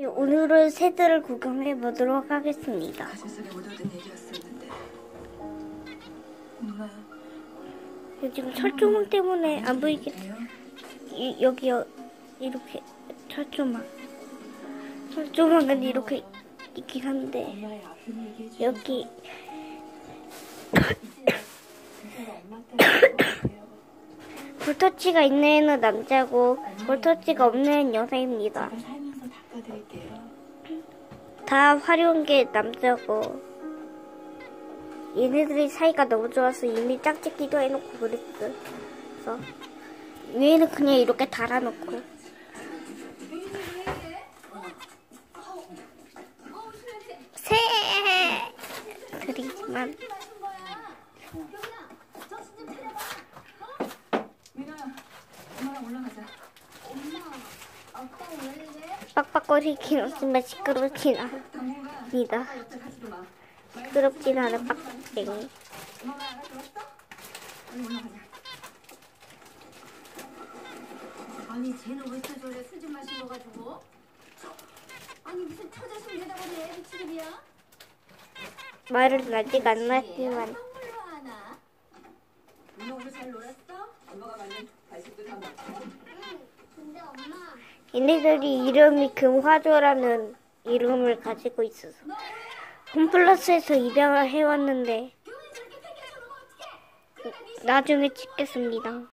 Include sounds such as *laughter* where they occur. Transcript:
오늘은 새들을 구경해 보도록 하겠습니다. 엄마 지금 철조망 때문에 안 보이겠. 돼요? 이, 여기 여, 이렇게 철조망. 철조망은 이렇게 있긴 한데 여기 볼터치가 *coughs* 있는 애는 남자고 볼터치가 없는 여자입니다. 닦아드릴게요. 다 화려한 게 남자고 얘네들이 사이가 너무 좋아서 이미 짝짓기도 해놓고 그랬어. 얘는 그냥 이렇게 달아놓고. 새들이지만 민아야 엄마랑 올라가자 빡빡거리긴 없지만 시끄럽진 않습니다. 시끄럽진 않은 올라가자 아니 쟤는 왜또 저래? 술좀 마시고 가지고. 아니 무슨 처자식 내다보니 애 미치겠이야? 말은 아직 안 났지만. 선물로 하나? 엄마 오늘 잘 놀았어? 엄마가 만든 간식도 다 먹고. 근데 엄마 얘네들이 이름이 금화조라는 이름을 가지고 있어서 홈플러스에서 입양을 해왔는데 나중에 찍겠습니다.